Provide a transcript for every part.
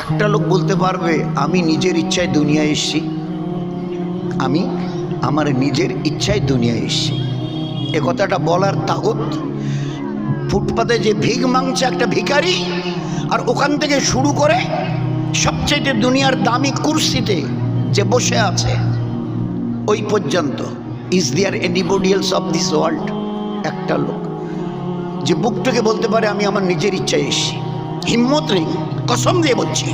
একটা লোক বলতে পারবে, আমি নিজের ইচ্ছায় দুনিয়ায় এসেছি। আমি আমার নিজের ইচ্ছায় দুনিয়ায় এসেছি। এ কথাটা বলার তাগত ফুটপাতে যে ভিগ মাংছে একটা ভিখারি, আর ওখান থেকে শুরু করে সবচেয়ে দুনিয়ার দামি কুর্সিতে যে বসে আছে, ওই পর্যন্ত। Is there anybody else of this world একটা লোক, যে বুক থেকে বলতে পারে, আমি আমার নিজের ইচ্ছায় এসেছি। হিম্মত নেই। কসম দিয়ে বলছি,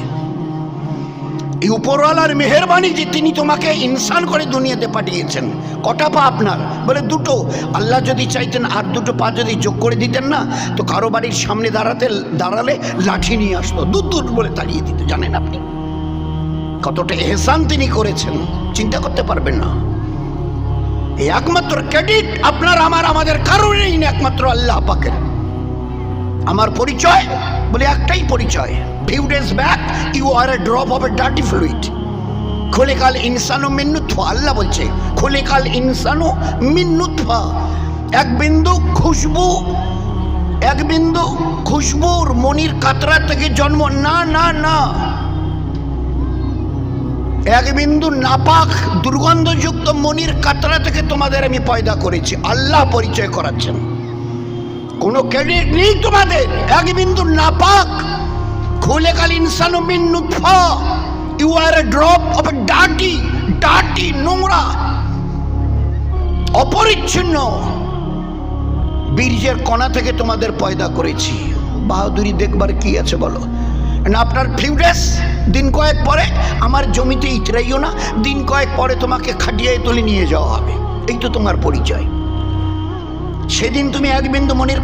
এই উপরওয়ালার মেহরবানি যে তিনি তোমাকে ইনসান করে দুনিয়াতে পাঠিয়েছেন, কটা পা আপনার? বলে দুটো। আল্লাহ যদি চাইতেন আর দুটো পা যদি যোগ করে দিতেন না, তো কারও বাড়ির সামনে দাঁড়াতে, দাঁড়ালে লাঠি নিয়ে আসতো, দূর দূর বলে তাড়িয়ে দিত, জানেন আপনি? কতটা এহসান তিনি করেছেন, চিন্তা করতে পারবেন না। এই একমাত্র ক্রেডিট আপনার, আমার, আমাদের কারণেই না একমাত্র আল্লাহ পাকের। আমার পরিচয় বলে একটাই পরিচয়। Few days back you are a drop of a dirty fluid খোলেকাল ইনসানো মিন্নুৎফা আল্লাহ বলছে, খোলেকাল ইনসানো মিন্নুৎফা এক বিন্দু খুশবু, এক বিন্দু খুশবুর মনির কাতরা থেকে জন্ম, না না না। এক বিন্দু নাপাক, দুর্গন্ধযুক্ত মনির কাতরা থেকে তোমাদের আমি পয়দা করেছি, আল্লাহ পরিচয় করাচ্ছেন। কোনো ক্রেডিট নেই তোমাদের, এক বিন্দু নাপাক খুলে কাল ইনসানু মিন নুতফা you are a drop of a dirty dirty নোংরা, অপরিচ্ছন্ন বীর্যের কণা থেকে তোমাদের পয়দা করেছি। বাহাদুরি দেখবার কি আছে বলো? না আপনার ফিউডেস দিন কয়েক পরে আমার জমিতে ইতরাইও না, দিন কয়েক পরে তোমাকে খাটিয়ায় তুলে নিয়ে যাওয়া হবে। এই তো তোমার পরিচয়। সেদিন তুমি এক বিন্দু মনির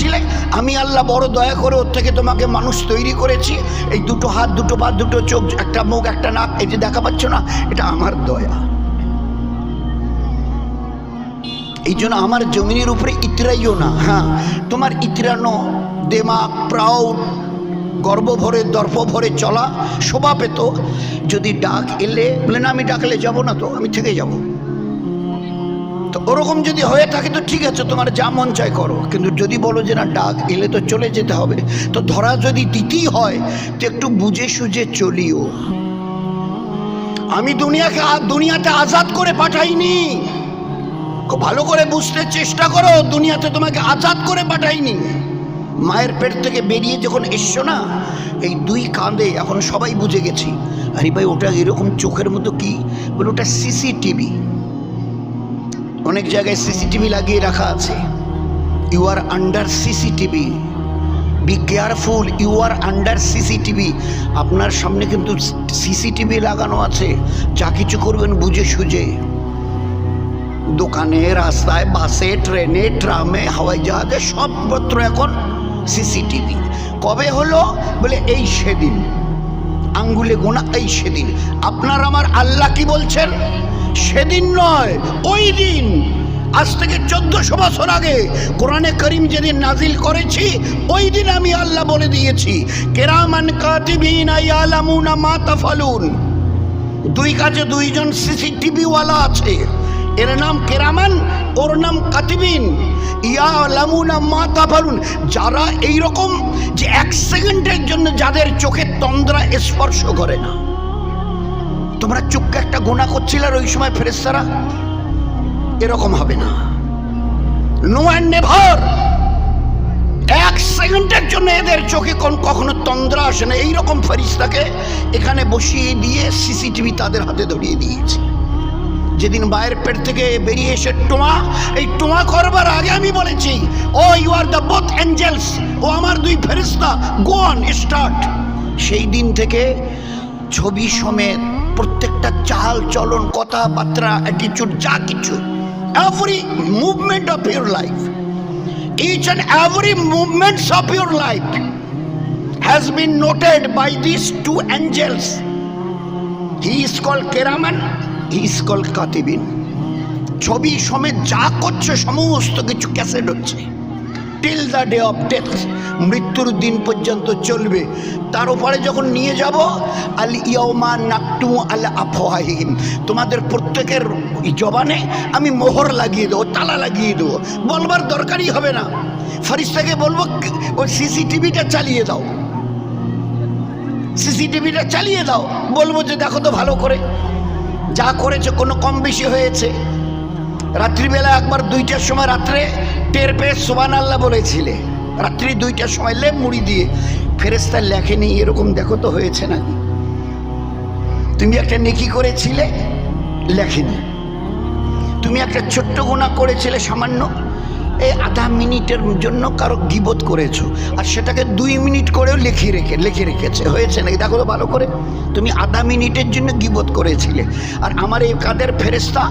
ছিলে। আমি আল্লাহ বড় দয়া করে ওর থেকে তোমাকে মানুষ তৈরি করেছি। এই দুটো হাত, দুটো পা, দুটো চোখ, একটা মুখ, একটা নাক, এই যে দেখা পাচ্ছ না, এটা আমার দয়া। এই জন্য আমার জমিনের উপরে ইতরাইও না। হ্যাঁ তোমার ইতরানো দেমা প্রাউড গর্ব ভরে দর্প ভরে চলা শোভা পেত। যদি ডাক এলে, বলে না, আমি ডাকলে যাব না তো, আমি থেকে যাব। তো ওরকম যদি হয়ে থাকে তো ঠিক আছে, তোমার যা মন চায় করো। কিন্তু যদি বলো যে না, ডাক এলে তো চলে যেতে হবে। তো ধরা যদি দিতেই হয়, তো একটু বুঝে সুঝে চলিও। আমি দুনিয়াকে দুনিয়াতে আজাদ করে পাঠাইনি। খুব ভালো করে বুঝতে চেষ্টা করো, দুনিয়াতে তোমাকে আজাদ করে পাঠাইনি। মায়ের পেট থেকে বেরিয়ে যখন এসছো না, এই দুই কাঁধে এখন সবাই বুঝে গেছি। আরে ভাই, ওটা এরকম চোখের মতো কি? বলে ওটা সিসিটিভি। অনেক জায়গায় সিসিটিভি লাগিয়ে রাখা আছে। You are under CCTV. Be careful you are under CCTV. আপনার সামনে কিন্তু সিসিটিভি লাগানো আছে। যা কিছু করবেন বুঝে সুঝে। দোকানে, রাস্তায়, বাসে, ট্রেনে, ট্রামে হাওয়াই জাহাজে সবত্র এখন সিসিটিভি। কবে হলো? বলে এই সেদিন। আঙ্গুলে গোনা এই সেদিন। আপনার আমার আল্লাহ কি বলছেন? সেদিন নয়, ওই দিন। আজ থেকে চোদ্দশো বছর আগে কোরআনে করিম যেদিন নাজিল করেছি, ওই দিন আমি আল্লাহ বলে দিয়েছি, কেরামান কাতিবিন আয়ালামুনা মা তাফালুন। দুই কাজে দুইজন সিসিটিভি ওয়ালা আছে, এর নাম কেরামান, ওর নাম কাতিবিন। ইয়া লামুনা মা তাফালুন, যারা এইরকম যে এক সেকেন্ডের জন্য যাদের চোখের তন্দ্রা স্পর্শ করে না। তোমরা চোখকে একটা গোনা করছিলে আর ওই সময় ফেরেস্তারা এরকম হবে না। No and never. এক সেকেন্ডের জন্য এদের চোখে কোন কখনো তন্দ্রা আসে না। এইরকম ফেরিস্তাকে এখানে বসিয়ে দিয়ে সিসিটিভি তাদের হাতে ধরিয়ে দিয়েছে। যেদিন বাইরের পেট থেকে বেরিয়ে এসে টোমা এই টোমা করবার আগে আমি বলেছি, ও you are the both angels ও আমার দুই ফেরিস্তা গো অন স্টার্ট সেই দিন থেকে ছবি সমেত প্রত্যেকটা চাল, চলন, কথাবার্তা অ্যাটিচিউড যা কিছু। Every movement of your life each and every movement of your life has been noted by this two angels he is call কেরামান he is call কাতিবিন ছবি সমেত যা করছে, সমস্ত কিছু ক্যাসেট হচ্ছে। Till the day of death মৃত্যুর দিন পর্যন্ত চলবে। তার উপরে যখন নিয়ে যাব, আল ইয়মা নাকটু আল আফওয়াহিম তোমাদের প্রত্যেকের জবানে আমি মোহর লাগিয়ে দেবো, তালা লাগিয়ে দেবো। বলবার দরকারই হবে না। ফারিস্তাকে বলব ওই সিসিটিভিটা চালিয়ে দাও। সিসিটিভিটা চালিয়ে দাও। বলব যে, দেখো তো ভালো করে। যা করেছে, কোনো কম বেশি হয়েছে। রাত্রিবেলা একবার দুইটার সময় রাত্রে টের পেয়ে সোবান আল্লাহ বলেছিলে। রাত্রি দুইটার সময় লেপ মুড়ি দিয়ে ফেরেস্তার লেখেনি, এরকম দেখো তো হয়েছে নাকি? তুমি একটা নেকি করেছিলে, লেখেনি। তুমি একটা ছোট্ট গুণা করেছিলে, সামান্য এই আধা মিনিটের জন্য কারও গিবত করেছ, আর সেটাকে দুই মিনিট করেও লিখে রেখে, লিখে রেখেছে। হয়েছে নাকি? দেখো তো ভালো করে। তুমি আধা মিনিটের জন্য গিবত করেছিলে। আর আমার এই কাদের ফেরেস্তা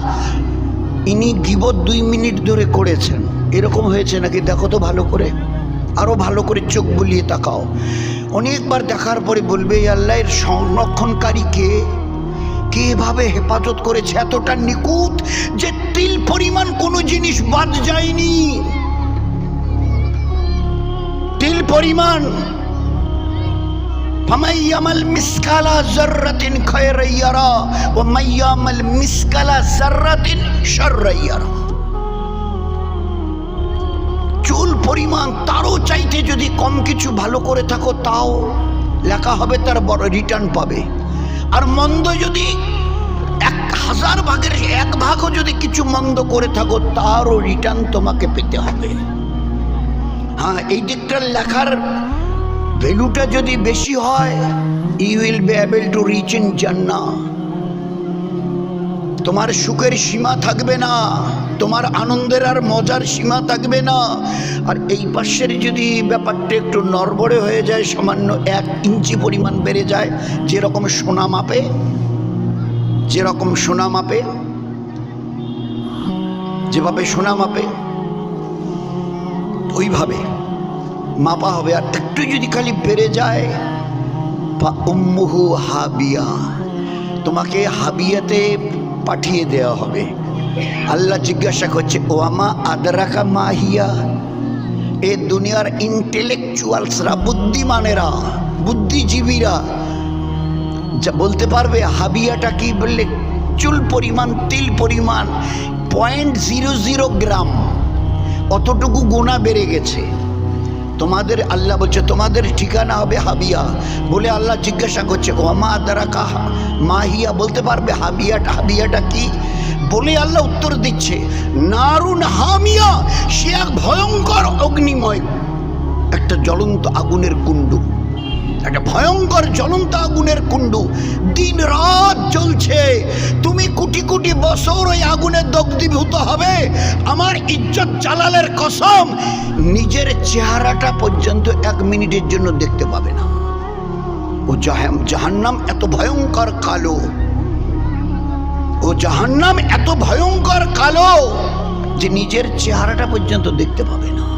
ইনি গিবত দুই মিনিট ধরে করেছেন। এরকম হয়েছে নাকি? দেখো তো ভালো করে। আরও ভালো করে চোখ বুলিয়ে তাকাও। অনেকবার দেখার পরে বলবে "এই আল্লাহ এর সংরক্ষণকারী কে? কে এভাবে হেফাজত করেছে? এতটা নিকুত যে তিল পরিমাণ কোনো জিনিস বাদ যায়নি। তিল পরিমাণ فمن يعمل مثقال ذرة خيرا يرى ومن يعمل مثقال ذرة شرا يرى চুল পরিমাণ তারও চাইতে যদি কম কিছু ভালো করে থাকো তাও লেখা হবে তার বড় রিটার্ন পাবে আর মন্দ যদি এক হাজার ভাগের এক ভাগও যদি কিছু মন্দ করে থাকো তারও রিটার্ন তোমাকে পেতে হবে হ্যাঁ এই দিকটার লেখার ভ্যালুটা যদি বেশি হয় you will be able to reach in জান্না তোমার সুখের সীমা থাকবে না, তোমার আনন্দের আর মজার সীমা থাকবে না। আর এই পাশের যদি ব্যাপারটা একটু নড়বড়ে হয়ে যায়, সামান্য এক ইঞ্চি পরিমাণ বেড়ে যায়, যেরকম সোনা মাপে, যেরকম সোনা মাপে, যেভাবে সোনা মাপে, ওইভাবে। মাপা হবে আর একটু যদি খালি বেড়ে যায় উম্মুহু হাবিয়া, তোমাকে হাবিয়াতে পাঠিয়ে দেওয়া হবে। আল্লাহ জিজ্ঞাসা করছে ওয়ামা আদরাকা মাহিয়া এ দুনিয়ার ইন্টেলেকচুয়ালসরা বুদ্ধিমানেরা, বুদ্ধিজীবীরা, যা বলতে পারবে, হাবিয়াটা কি বললে, চুল পরিমাণ, তিল পরিমাণ পয়েন্ট জিরো জিরো গ্রাম অতটুকু গোনা বেড়ে গেছে। তোমাদের আল্লাহ বলছে, তোমাদের ঠিকানা হবে হাবিয়া। বলে আল্লাহ জিজ্ঞাসা করছে ওমা দ্বারা কাহা? মাহিয়া বলতে পারবে, হাবিয়াটা হাবিয়াটা কি? বলে আল্লাহ উত্তর দিচ্ছে, নারুন হামিয়া, সে এক ভয়ঙ্কর অগ্নিময়, একটা জ্বলন্ত আগুনের কুণ্ডু। একটা ভয়ঙ্কর জ্বলন্ত আগুনের কুণ্ডু। দিন রাত জ্বলছে। তুমি কোটি কোটি বছর ওই আগুনে দগ্ধীভূত হবে। আমার ইজ্জত জালালের কসম, নিজের চেহারাটা পর্যন্ত এক মিনিটের জন্য দেখতে পাবে না। ও জাহান্নাম এত ভয়ঙ্কর কালো। ও জাহান্নাম এত ভয়ঙ্কর কালো যে নিজের চেহারাটা পর্যন্ত দেখতে পাবে না।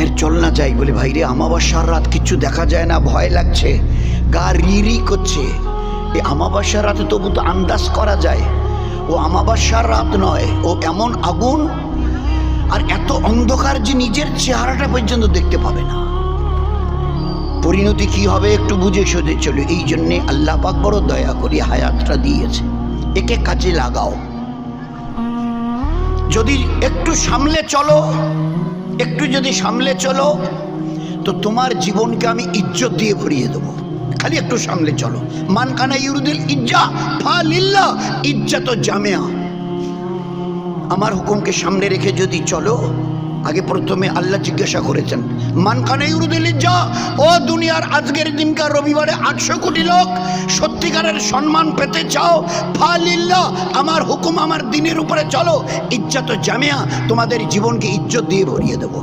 এর চল না যাই বলে ভাই রে আমাবাসার রাত কিচ্ছু দেখা যায় না, ভয় লাগছে, গা রি রি করছে। এ আমাবাসার রাতে তবু তো আন্দাজ করা যায়, ও আমাবাসার রাত নয়, ও এমন আগুন, আর এত অন্ধকার যে নিজের চেহারাটা পর্যন্ত দেখতে পাবে না। পরিণতি কি হবে একটু বুঝে সোজে চলো, এই জন্যে আল্লাহ পাক বড় দয়া করি হায়াতটা দিয়েছে। একে কাজে লাগাও। যদি একটু সামলে চলো একটু যদি সামলে চলো, তো তোমার জীবনকে আমি ইজ্জত দিয়ে ভরিয়ে দেবো। খালি একটু সামলে চলো। মানখানা ইউরুদিল ইজ্জা ফা লিল্লা ইজ্জা তো জামেয়া। আমার হুকুমকে সামনে রেখে যদি চলো আগে প্রথমে আল্লাহ জিজ্ঞাসা করেছেন, মান কানা ইউরুদিল ইজ্জা ও দুনিয়ার আজকের দিনকার রবিবারে আটশো কোটি লোক সত্যিকারের সম্মান পেতে চাও ফা লিল্লা আমার হুকুম আমার দিনের উপরে চলো, ইজ্জত জামিয়া তোমাদের জীবনকে ইজ্জত দিয়ে ভরিয়ে দেব।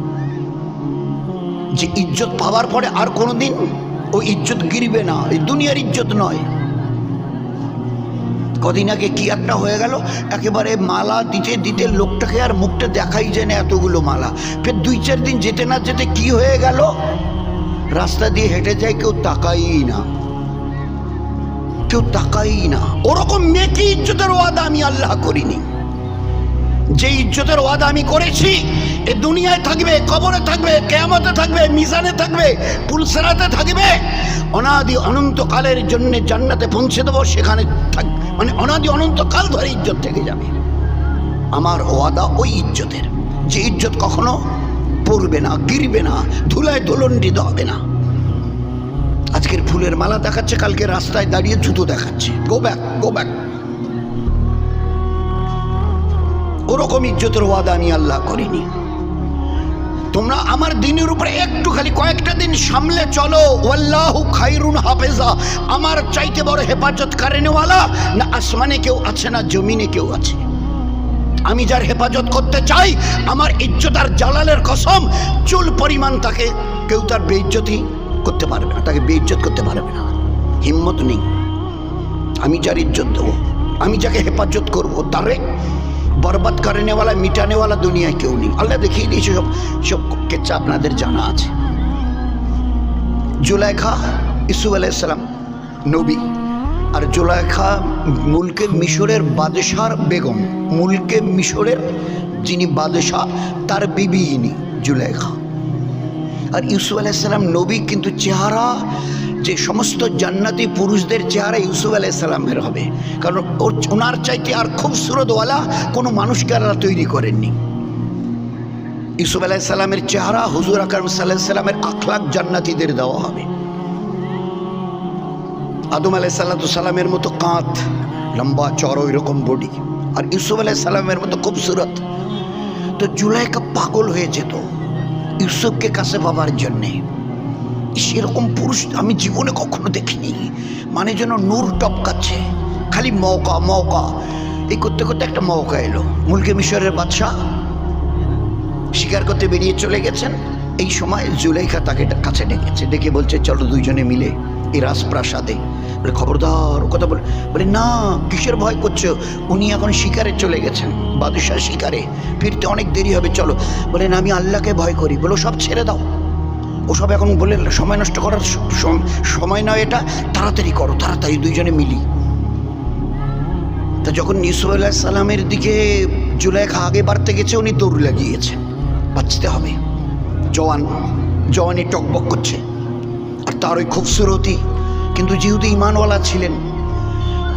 যে ইজ্জত পাওয়ার পরে আর কোনোদিন ও ইজ্জত গিরবে না, এই দুনিয়ার ইজ্জত নয়। কদিন আগে কি একটা হয়ে গেল? একেবারে মালা দিতে দিতে লোকটাকে আর মুখটা দেখাই যায় না এতগুলো মালা। ফের দুই চার দিন যেতে না যেতে কি হয়ে গেল? রাস্তা দিয়ে হেঁটে যায় কেউ তাকাই না। কেউ তাকাই না। ওরকম মেয়েকে ইজ্জতের ওয়াদা আমি আল্লাহ করিনি। যে ইজ্জতের ওয়াদা আমি করেছি, এ দুনিয়ায় থাকবে, কবরে থাকবে, কেয়ামতে থাকবে, মিজানে থাকবে, পুলসেরাতে থাকবে, অনাদি অনন্তকালের জন্য জান্নাতে পৌঁছে দেবো, সেখানে থাক মানে অনাদি অনন্তকাল ধরে ইজ্জত থেকে যাবে। আমার ওয়াদা ওই ইজ্জতের, যে ইজ্জত কখনো পড়বে না, গিরবে না, ধুলায় দোলন্ডিত হবে না। আজকের ফুলের মালা দেখাচ্ছে, কালকে রাস্তায় দাঁড়িয়ে জুতো দেখাচ্ছে। গো ব্যাক গো ব্যাক ওরকম ইজ্জতের ওয়াদা আমি আল্লাহ করিনি। তোমরা আমার দিনের উপরে একটু খালি কয়েকটা দিন সামলে চলো। খাইরুন হাফেজা। আমার চাইতে বড় হেফাজত কারেনেওয়ালা না আসমানে কেউ আছে, না জমিনে কেউ আছে। আমি যার হেফাজত করতে চাই, আমার ইজ্জত আর জালালের কসম, চুল পরিমাণ তাকে কেউ তার বেইজ্জতি করতে পারবে না, তাকে বেইজ্জত করতে পারবে না। হিম্মত নেই। আমি যার ইজ্জত দেবো, আমি যাকে হেফাজত করব, তারে বরবাদ করেনেওয়ালা, মিটানেওয়ালা দুনিয়ায় কেউ নেই। আল্লাহ দেখিয়ে দিয়েছে, সব সব কেচ্ছা আপনাদের জানা আছে। জুলাইখা ইসু আলাইসালাম নবী, আর জুলাইখা মুলকে মিশরের বাদশার বেগম, মুলকে মিশরের যিনি বাদশাহ, তার বিবি ইনি জুলাইখা। আর ইউসুফ আলাইসাল্লাম নবী, কিন্তু চেহারা যে সমস্ত জান্নাতি পুরুষদের চেহারা ইউসুফ আলাইসাল্লামের হবে। কারণ ওর, ওনার চাইতে আর খুব সুরতওয়ালা কোনো মানুষকে আল্লাহ তৈরি করেননি। ইউসুফ আলাইসাল্লামের চেহারা হুজুর আকরম সাল্লাহ সাল্লামের আখলাক জান্নাতিদের দেওয়া হবে। আদম আলাই সাল্লামের মতো কাঁধ, লম্বা চড়ো এরকম বডি আর ইউসুফ আলাই সাল্লামের মতো খুবসুরত। তো জুলাইকা পাগল হয়ে যেত ইউসুফকে কাছে পাবার জন্যে। সেরকম পুরুষ আমি জীবনে কখনো দেখিনি। মানে যেন নূর টপকাচ্ছে। খালি মৌকা মৌকা এই করতে করতে একটা মৌকা এলো। মুলকে মিশরের বাদশাহ শিকার করতে বেরিয়ে চলে গেছেন। এই সময় জুলেখা তাকে কাছে ডেকেছে। ডেকে বলছে, চলো দুইজনে মিলে এই রাজপ্রাসাদে। বলে, খবরদার কথা বলে বলে, না, কিসের ভয় করছ? উনি এখন শিকারে চলে গেছেন। বাদশাহ শিকারে। ফিরতে অনেক দেরি হবে, চলো। বলে, না, আমি আল্লাহকে ভয় করি। বলো, সব ছেড়ে দাও। ওসব এখন বলে সময় নষ্ট করার সময় নয় এটা। তাড়াতাড়ি করো, তাড়াতাড়ি দুইজনে মিলি। তা যখন ইউসুফ আল্লাহ সালামের দিকে জুলাইখা আগে বাড়তে গেছে, উনি দৌড় লাগিয়েছে। বাঁচতে হবে। জওয়ান জওয়ানি টকবক করছে। আর তার ওই খুবসুরতি। কিন্তু যেহেতু ইমানওয়ালা ছিলেন,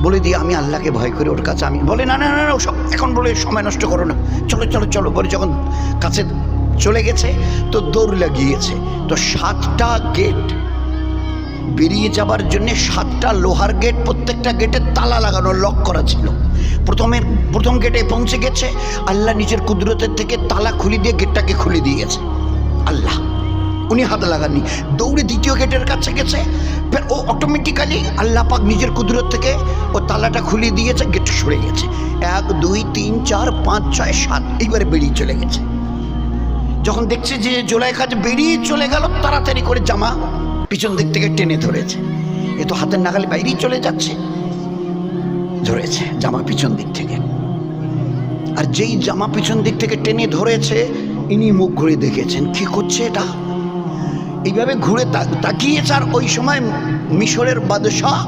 বলে দিয়ে আমি আল্লাহকে ভয় করে, ওর কাছে আমি বলে, না না না না সব এখন বলে সময় নষ্ট করো না। চলো চলো চলো। বলে যখন কাছে চলে গেছে, তো দৌড় লাগিয়েছে তো সাতটা গেট বেরিয়ে যাবার জন্য সাতটা লোহার গেট প্রত্যেকটা গেটে তালা লাগানো লক করা ছিল। প্রথমে প্রথম গেটে পৌঁছে গেছে, আল্লাহ নিজের কুদরতের থেকে তালা খুলে দিয়ে গেটটাকে খুলে দিয়েছে আল্লাহ, উনি হাত লাগাননি। দৌড়ে দ্বিতীয় গেটের কাছে গেছে ও অটোমেটিক্যালি আল্লাহ পাক নিজের কুদরত থেকে ও তালাটা খুলে দিয়েছে গেট সরে গেছে। এক, দুই, তিন, চার, পাঁচ, ছয়, সাত, এইবারে বেরিয়ে চলে গেছে। যখন দেখছে যে জোলাই কাজ বেরিয়ে চলে গেল, তাড়াতাড়ি করে জামা পিছন দিক থেকে টেনে ধরেছে। এ তো হাতের নাগালে বাইরেই চলে যাচ্ছে। ধরেছে জামা পিছন দিক থেকে। আর যেই জামা পিছন দিক থেকে টেনে ধরেছে, ইনি মুখ ঘুরে দেখেছেন। কি করছে এটা? এইভাবে ঘুরে তাকিয়েছে আর ওই সময় মিশরের বাদশাহ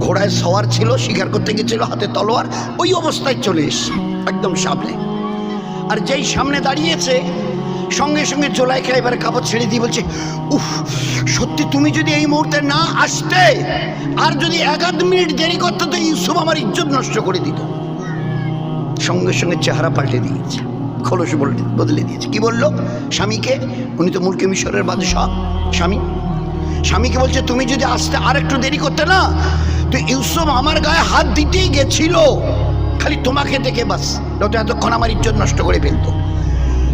ঘোড়ায় সওয়ার ছিল, শিকার করতে গেছিল, হাতে তলোয়ার, ওই অবস্থায় চলে এসছে, একদম সামনে। আর যেই সামনে দাঁড়িয়েছে সঙ্গে সঙ্গে জোলাইখা এবার কাপড় ছেড়ে দিয়ে বলছে, উফ, সত্যি তুমি যদি এই মুহূর্তে না আসতে, আর যদি এক আধ মিনিট দেরি করতে, তো ইউসুফ আমার ইজ্জত নষ্ট করে দিত। সঙ্গে সঙ্গে চেহারা পাল্টে দিয়েছে, খোলস বলতে বদলে দিয়েছে। কি বলল? স্বামীকে? উনি তো মুলকে মিশরের বাদশাহ। স্বামী? স্বামীকে বলছে, তুমি যদি আসতে আর একটু দেরি করতে না, তো ইউসুফ আমার গায়ে হাত দিতেই গেছিল। খালি তোমাকে দেখে বাস, নয়তো এতক্ষণ আমার ইজ্জত নষ্ট করে ফেলতো।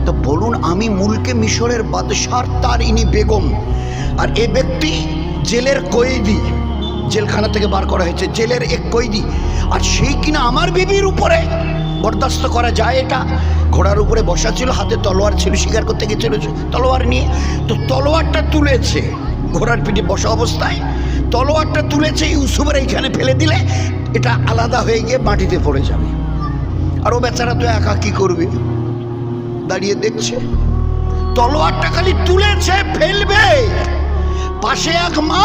তো বলুন, আমি মুলকে মিশরের বাদশার তার ইনি বেগম। আর এ ব্যক্তি জেলের কয়েদি জেলখানা থেকে বার করা হয়েছে, জেলের এক কয়েদি আর সেই কিনা আমার বিবির উপরে বরদাস্ত করা যায় এটা। ঘোড়ার উপরে বসা ছিল, হাতে তলোয়ার ছিল, শিকার করতে গেছিল তলোয়ার নিয়ে। তো তলোয়ারটা তুলেছে, ঘোড়ার পিঠে বসা অবস্থায়। তলোয়ারটা তুলেছে, ইউসুফের এইখানে ফেলে দিলে এটা আলাদা হয়ে গিয়ে মাটিতে পড়ে যাবে। আর ও বেচারা তো একা কি করবে? দাঁড়িয়ে দেখছে। তলোয়ারটা খালি তুলেছে ফেলবে। পাশে এক মা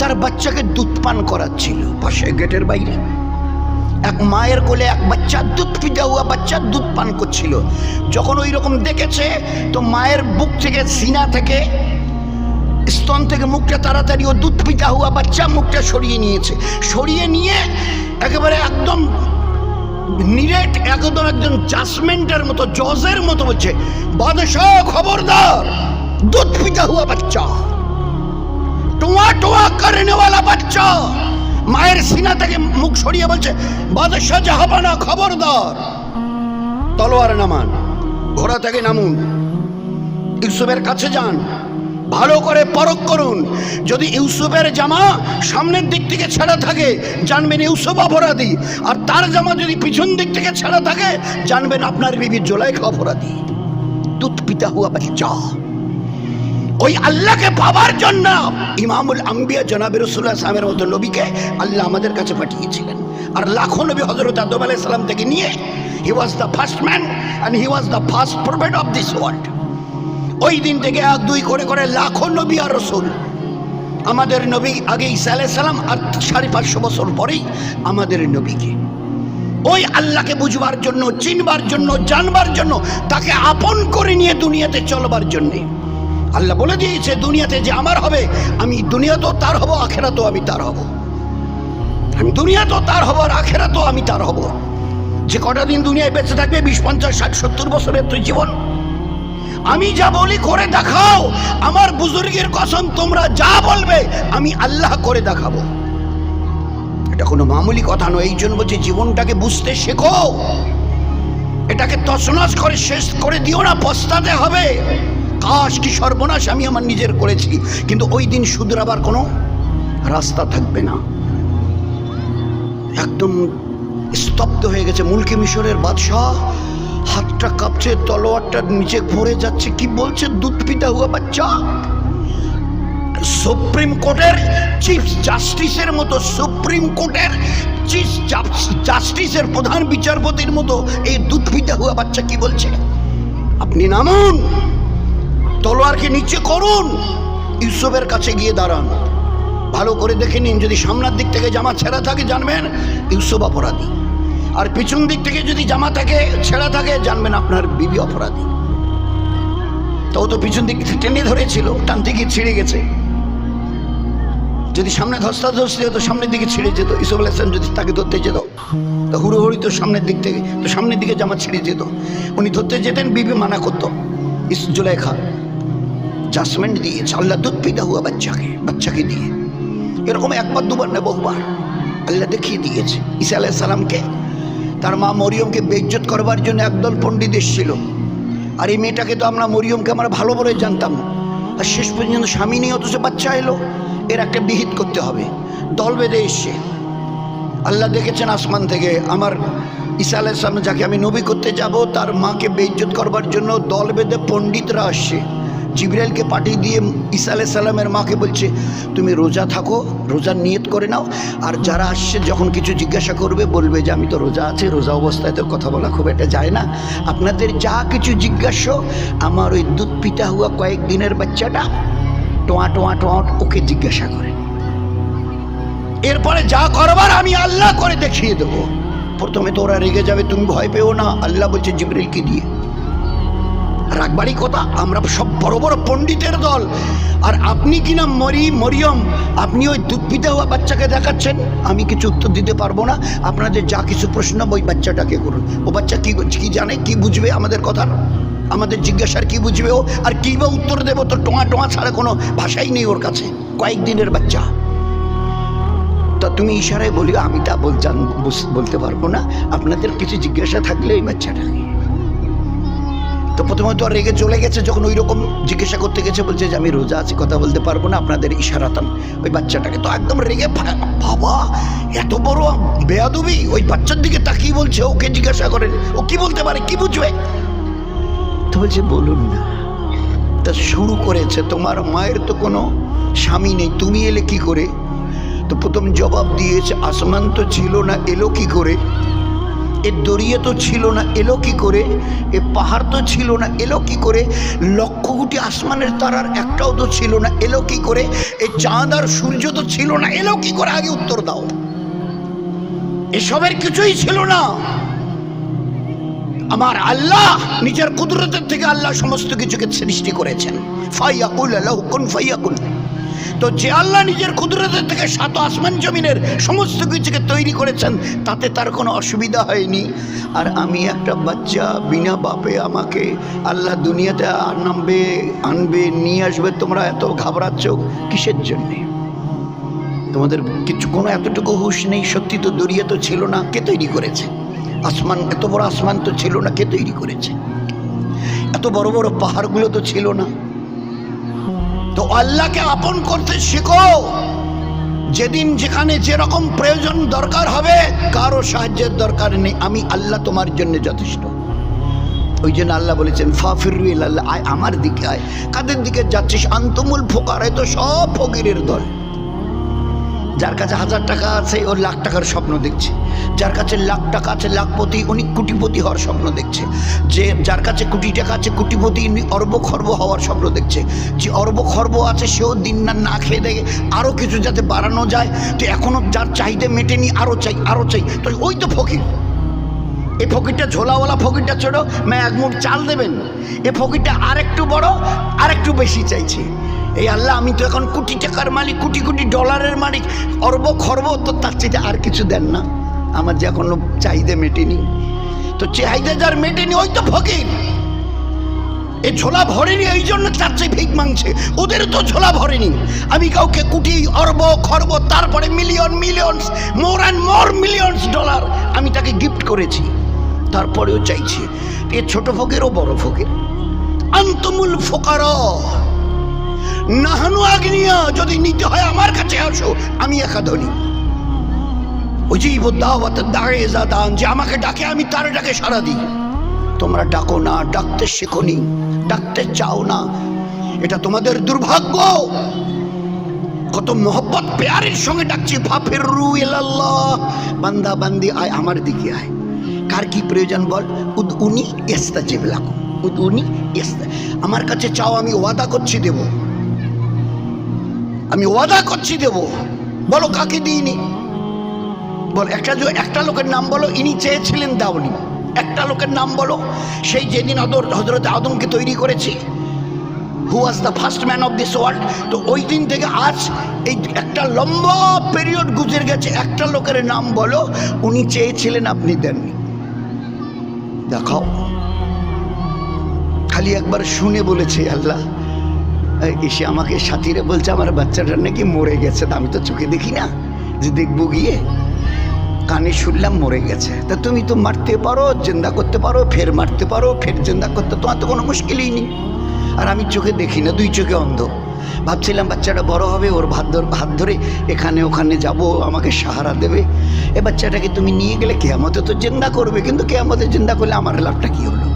তার বাচ্চাকে দুধ পান করাচ্ছিল পাশে গেটের বাইরে। এক মায়ের কোলে এক বাচ্চা দুধ পিতা হুয়া বাচ্চা দুধ পান করছিল। যখন ওই রকম দেখেছে, তো মায়ের বুক থেকে সিনা থেকে স্তন থেকে মুখটা তাড়াতাড়ি ও দুধ পিতা হুয়া বাচ্চা মুখটা সরিয়ে নিয়েছে। সরিয়ে নিয়ে একেবারে একদম নিরেট একদম একজন জাসমেন্টের মতো, জজের মতো বলছে, বাদশাহ, খবরদার, দুধ পিতা হুয়া বাচ্চা। টোয়া টোয়া করনে वाला বাচ্চা। মায়ের সিনা থেকে মুখ সরিয়ে বলছে, বাদশাহ জাহাবানা খবরদার। তলোয়ার নামান, ঘোড়া থেকে নামুন। ইউসুফের কাছে যান। ভালো করে পরখ করুন। যদি ইউসুফের জামা সামনের দিক থেকে ছেঁড়া থাকে, জানবেন ইউসুফ অপরাধী। আর তার জামা যদি পিছন দিক থেকে ছেঁড়া থাকে, জানবেন আপনার বিবি জোলাইখ অপরাধী। দুধ পিতা হুয়া বাচ্চা ওই আল্লাহকে পাওয়ার জন্য ইমামুল আম্বিয়া জনাবে রসুল্লাহ সালামের মতো নবীকে আল্লাহ আমাদের কাছে পাঠিয়েছিলেন। আর লাখো নবী হজরত আদম আলাইহিস সালাম থেকে নিয়ে he was the first man and he was the first prophet of this world ওই দিন থেকে এক, দুই করে করে লাখো নবী আর রসুল। আমাদের নবী আগে ঈসা সালাম আর সাড়ে পাঁচশো বছর পরেই আমাদের নবীকে। ওই আল্লাহকে বুঝবার জন্য, চিনবার জন্য, জানবার জন্য, তাকে আপন করে নিয়ে দুনিয়াতে চলবার জন্যে। আল্লাহ বলে দিয়েছে, দুনিয়াতে যে আমার হবে, আমি দুনিয়াতেও তার হব, আখেরাতেও আমি তার হব। আমি দুনিয়াতেও তার হব আর আখেরাতেও আমি তার হব। যে কটা দিন দুনিয়ায় বেঁচে থাকবে, বিশ, পঞ্চাশ, ষাট, সত্তর বছরের তুই জীবন আমি যা বলি করে দেখাও। আমার বুজুর্গের কসম, তোমরা যা বলবে, আমি আল্লাহ করে দেখাবো। এটা কোনো মামুলি কথা নয়, এই জন্য বলছি জীবনটাকে বুঝতে শেখো। এটাকে তছনছ করে শেষ করে দিও না, পস্তাতে হবে। কাশ, কি সর্বনাশ আমি আমার নিজের করেছি, কিন্তু ওই দিন শুধরাবার কোনো রাস্তা থাকবে না। একদম স্তব্ধ হয়ে গেছে মুলকি মিশরের বাদশাহ। হাতটা কাঁপছে, তলোয়ারটা নিচে পড়ে যাচ্ছে। কি বলছে দুধ পিতা হুয়া বাচ্চা? সুপ্রিম কোর্টের চিফ জাস্টিসের মতো, সুপ্রিম কোর্টের চিফ জাস্টিসের প্রধান বিচারপতির মতো এই দুধ পিতা হুয়া বাচ্চা কি বলছে? আপনি নামুন, তলোয়ারকে নিচে করুন, ইউসুফের কাছে গিয়ে দাঁড়ান। ভালো করে দেখে নিন, যদি সামনের দিক থেকে জামা ছেঁড়া থাকে, জানবেন, ইউসুফ অপরাধী। আর পিছন দিক থেকে যদি জামা থাকে, ছেঁড়া থাকে, জানবেন আপনার বিবি অপরাধী। তো ও তো পিছন দিক থেকে টেনে ধরেছিল টানতে গিয়ে ছিঁড়ে গেছে। যদি সামনে ধস্তা ধস্তি হতো, সামনের দিকে ছিঁড়ে যেত ইসুফ আলাইসলাম যদি তাকে ধরতে যেত, তো হুড়োহুড়ি তো সামনের দিক থেকে, তো সামনের দিকে জামা ছিঁড়ে যেত। উনি ধরতে যেতেন, বিবি মানা করতো, ইস জুলেখা জাজমেন্ট দিয়েছে আল্লাহ দুধ পিতা হুয়া বাচ্চাকে বাচ্চাকে দিয়ে। এরকম একবার দুবার না বহুবার, আল্লাহ দেখিয়ে দিয়েছে। ঈসা আলাহ সালামকে তার মা মরিয়মকে বেজ্জত করবার জন্য একদল পণ্ডিত এসেছিল। আর এই মেয়েটাকে তো আমরা মরিয়মকে আমরা ভালো বলে জানতাম আর শেষ পর্যন্ত স্বামী নিয়ে অথচ বাচ্চা এলো। এর একটা বিহিত করতে হবে। দল বেঁধে এসছে। আল্লাহ দেখেছেন আসমান থেকে। আমার ঈসা সালাম যাকে আমি নবী করতে যাব, তার মাকে বেইজ্জত করবার জন্য দল বেঁধে পণ্ডিতরা আসছে। জিবরাইলকে পাঠিয়ে দিয়ে ঈসা আলাহ সাল্লামের মাকে বলছে, তুমি রোজা থাকো রোজার নিয়ত করে নাও। আর যারা আসছে যখন কিছু জিজ্ঞাসা করবে, বলবে যে, আমি তো রোজা আছি, রোজা অবস্থায় তো কথা বলা খুব একটা যায় না। আপনাদের যা কিছু জিজ্ঞাসা, আমার ওই দুধ পিতা হুয়া কয়েকদিনের বাচ্চাটা টোয়া টোয়া টোয়া ওকে জিজ্ঞাসা করে। এরপরে যা করবার আমি আল্লাহ করে দেখিয়ে দেবো। প্রথমে তো ওরা রেগে যাবে, তুমি ভয় পেও না। আল্লাহ বলছে জিবরিলকে দিয়ে রাগবাড়ি কথা, আমরা সব বড় বড় পণ্ডিতের দল। আর আপনি কিনা মরি, মরিয়ম, আপনি ওই দুধ হওয়া বাচ্চাকে দেখাচ্ছেন? আমি কিছু উত্তর দিতে পারব না। আপনাদের যা কিছু প্রশ্ন, ওই বাচ্চাটাকে করুন। ও বাচ্চা কি কি জানে, কি বুঝবে আমাদের কথার? আমাদের জিজ্ঞাসার কি বুঝবে ও? আর কী বা উত্তর দেবো তো টোঁয়া টোঁয়া ছাড়া কোনো ভাষাই নেই ওর কাছে। কয়েকদিনের বাচ্চা। তা তুমি ইশারায় বলিও, আমি তা বলতে পারব না। আপনাদের কিছু জিজ্ঞাসা থাকলে এই বাচ্চাটাকে। তো প্রথমে তো রেগে চলে গেছে, যখন ওই রকম জিজ্ঞাসা করতে গেছে, বলছে যে আমি রোজা আছি, কথা বলতে পারব না, আপনাদের ইশারাতাম ওই বাচ্চাটাকে তো একদম রেগে বাবা, এত বড় বেয়াদবি। ওই বাচ্চার দিকে তাকিয়ে বলছে, ওকে জিজ্ঞাসা করেন, ও কি বলতে পারে, কি বুঝবে? তো বলছে, বলুন না। তা শুরু করেছে, তোমার মায়ের তো কোনো স্বামী নেই, তুমি এলে কি করে? তো প্রথম জবাব দিয়েছে, আসমান তো ছিল না, এলো কি করে? এ দরিয়া তো ছিল না, এলো কি করে? এ পাহাড় তো ছিল না, এলো কি করে? লক্ষ কোটি আসমানের তারার একটাও তো ছিল না, এলো কি করে? এ চাঁদ আর সূর্য তো ছিল না, এলো কি করে? আগে উত্তর দাও। এসবের কিছুই ছিল না। আমার আল্লাহ নিজের কুদরতের থেকে আল্লাহ সমস্ত কিছুকে সৃষ্টি করেছেন। ফাইয়াকুল আল্লাহ কোন, ফাইয়াকুন। তো যে আল্লাহ নিজের কুদরতের থেকে সাত আসমান জমিনের সমস্ত কিছুকে তৈরি করেছেন, তাতে তার কোনো অসুবিধা হয়নি। আর আমি একটা বাচ্চা বিনা বাপে আমাকে আল্লাহ দুনিয়াতে নামবে, আনবে, নিয়ে আসবে, তোমরা এত ঘাবড়াচ্ছ কিসের জন্যে? তোমাদের কিছু কোনো এতটুকু হুঁশ নেই, সত্যি তো দরিয়া তো ছিল না, কে তৈরি করেছে? আসমান, এত বড় আসমান তো ছিল না, কে তৈরি করেছে? এত বড় বড় পাহাড়গুলো তো ছিল না। তো আল্লাহকে আপন করতে শিখো। যেদিন যেখানে যেরকম প্রয়োজন দরকার হবে, কারও সাহায্যের দরকার নেই। আমি আল্লাহ তোমার জন্য যথেষ্ট। ওই জন্য আল্লাহ বলেছেন ফাফিরুল আল্লাহ আয় আমার দিকে আয়। কাদের দিকে যাচ্ছিস? আন্তমূল ফোকার হয়তো সব ফকিরের দল। যার কাছে হাজার টাকা আছে, ও লাখ টাকার স্বপ্ন দেখছে। যার কাছে লাখ টাকা আছে, লাখপতি, উনি কোটিপতি হওয়ার স্বপ্ন দেখছে। যে যার কাছে কোটি টাকা আছে, কোটিপতি, উনি অর্ব খর্ব হওয়ার স্বপ্ন দেখছে। যে অর্ব খর্ব আছে, সেও দিন না না খেয়ে দেখে আরও কিছু যাতে বাড়ানো যায়, তো এখনও যার চাহিদা মেটেনি আরও চাই আরও চাই। তো ওই তো ফকির। এই ফকিরটা ঝোলাওয়ালা ফকিরটা ছোট ম্যা এক মুঠ চাল দেবেন। এ ফকিরটা আরেকটু বড়, আরেকটু বেশি চাইছে। এই আল্লাহ, আমি তো এখন কোটি টাকার মালিক, কোটি কোটি ডলারের মালিক, অর্ব খর্ব, তো তার চাইতে আর কিছু দেন না। আমার যে এখনও চাহিদা মেটেনি। তো চাহিদা যার মেটেনি, ওই তো ফকির। এ ঝোলা ভরেনি, এই জন্য তার চেয়ে ভিক মাংছে ওদের তো ঝোলা ভরেনি। আমি কাউকে কোটি, অর্ব খর্ব, তারপরে million millions more and more millions dollar আমি তাকে গিফট করেছি। তারপরেও চাইছি। এ ছোট ফকির ও বড় ফকির। আন্তমুল ফোকার। নাহানু আগ্নিয়া যদি নিতে হয় আমার কাছে আসো, আমি একা ধনী। ওই যে দাওয়াত দাঁড়ে দান যে আমাকে ডাকে, আমি তার ডাকে সারা দিই। তোমরা ডাকো না, ডাকতে শেখনি ডাকতে চাও না। এটা তোমাদের দুর্ভাগ্য। কত মোহব্বত, পেয়ারের সঙ্গে ডাকছি, ফাফের রু এলাল্লাহ বান্দা বান্দি, আয় আমার দিকে আয়। কার কি প্রয়োজন বল? উদ উনি এস্তা জেবলাকু উদ উনি এস্তা আমার কাছে চাও, আমি ওয়াদা করছি, দেব। আমি ওয়াদা করছি দেব। বলো, কাকে দিইনি? বল, একটা একটা লোকের নাম বলো, ইনি চেয়েছিলেন দাওনি। একটা লোকের নাম বলো, সেই যেদিন আদর হজরত আদমকে তৈরি করেছি who was the first man of this world তো ওই দিন থেকে আজ এই একটা লম্বা পিরিয়ড গুজরে গেছে। একটা লোকের নাম বলো, উনি চেয়েছিলেন আপনি দেননি। দেখাও। খালি একবার শুনে বলেছে আল্লাহ। এসে আমাকে সাথীরে বলছে, আমার বাচ্চাটা নাকি মরে গেছে। আমি তো চোখে দেখি না, যে দেখব গিয়ে। কানে শুনলাম মরে গেছে। তা তুমি তো মারতে পারো, জেন্দা করতে পারো, ফের মারতে পারো, ফের জেন্দা করতে, তোমার তো কোনো মুশকিলই নেই। আর আমি চোখে দেখি না, দুই চোখে অন্ধ। ভাবছিলাম বাচ্চাটা বড় হবে, ওর ভাত ধর হাত ধরে এখানে ওখানে যাব, আমাকে সাহারা দেবে। এ বাচ্চাটাকে তুমি নিয়ে গেলে কেয়ামতে তো জেন্দা করবে, কিন্তু কেয়ামতে জেন্দা করলে আমার লাভটা কী হলো?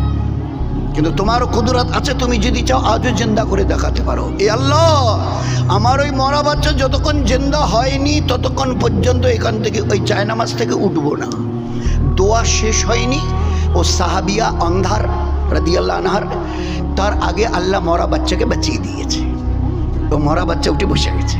কিন্তু তোমারও কুদরত আছে, তুমি যদি চাও আজও জেন্দা করে দেখাতে পারো। এ আল্লাহ, আমার ওই মরা বাচ্চা যতক্ষণ জেন্দা হয়নি, ততক্ষণ পর্যন্ত এখান থেকে ওই চায়নামাজ থেকে উঠবো না। দোয়া শেষ হয়নি, ও সাহাবিয়া অন্ধার, রাদিয়াল্লাহ আনহার তার আগে আল্লাহ মরা বাচ্চাকে বাঁচিয়ে দিয়েছে। ও মরা বাচ্চা উঠে বসে গেছে।